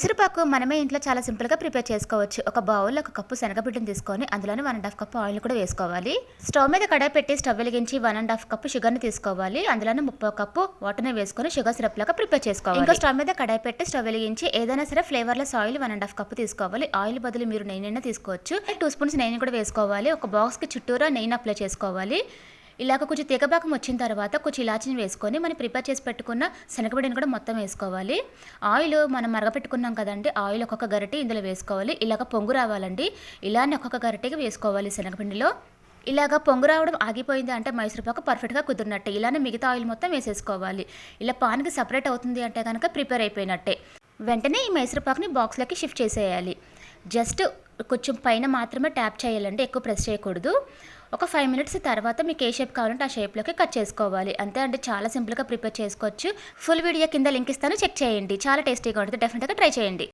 పెసరపాకు మనమే ఇంట్లో చాలా సింపుల్గా ప్రిపేర్ చేసుకోవచ్చు. ఒక బౌల్లో ఒక కప్పు శనగబిడ్డను తీసుకొని అందులోనే one and half cup oil కూడా వేసుకోవాలి. స్టవ్ మీద కడాయి పెట్టి స్టవ్ వెలిగించి వన్ అండ్ హాఫ్ కప్పు షుగర్ని తీసుకోవాలి. అందులోనే ముప్పై కప్పు వాటర్ని వేసుకొని షుగర్ సిరప్ లాగా ప్రిపేర్ చేసుకోవాలి. ఇంకా స్టవ్ మీద కడాయి పెట్టి స్టవ్ వెలిగించి ఏదైనా సరే flavourless oil one and half cup తీసుకోవాలి. ఆయిల్ బదులు మీరు నెయ్యి తీసుకోవచ్చు. టూ స్పూన్స్ నెయ్యి కూడా వేసుకోవాలి. ఒక బాక్స్కి చుట్టూరా నెయ్యిని అప్లై చేసుకోవాలి. ఇలాగ కొంచెం తెగపాకం వచ్చిన తర్వాత కొంచెం ఇలాచిని వేసుకొని మనం ప్రిపేర్ చేసి పెట్టుకున్న శనగపిండిని కూడా మొత్తం వేసుకోవాలి. ఆయిల్ మనం మరగపెట్టుకున్నాం కదండి ఆయిల్ ఒక్కొక్క గరిటె ఇందులో వేసుకోవాలి. ఇలాగ పొంగు రావాలండి. ఇలానే ఒక్కొక్క గరిటెకి వేసుకోవాలి శనగపిండిలో. ఇలాగ పొంగు రావడం ఆగిపోయింది అంటే మైసూరుపాకు పర్ఫెక్ట్గా కుదిరినట్టే. ఇలానే మిగతా ఆయిల్ మొత్తం వేసేసుకోవాలి. ఇలా పాన్కి సపరేట్ అవుతుంది అంటే కనుక ప్రిపేర్ అయిపోయినట్టే. వెంటనే ఈ మైసూరుపాకుని బాక్స్లోకి షిఫ్ట్ చేసేయాలి. జస్ట్ కొంచెం పైన మాత్రమే ట్యాప్ చేయాలండి ఎక్కువ ప్రెస్ చేయకూడదు. ఒక ఫైవ్ మినిట్స్ తర్వాత మీకు ఏ షేప్ కావాలంటే ఆ షేప్లోకి కట్ చేసుకోవాలి. అంతే అంటే చాలా సింపుల్గా ప్రిపేర్ చేసుకోవచ్చు. ఫుల్ వీడియో కింద లింక్ ఇస్తాను చెక్ చేయండి. చాలా టేస్టీగా ఉంటుంది డెఫినెట్గా ట్రై చేయండి.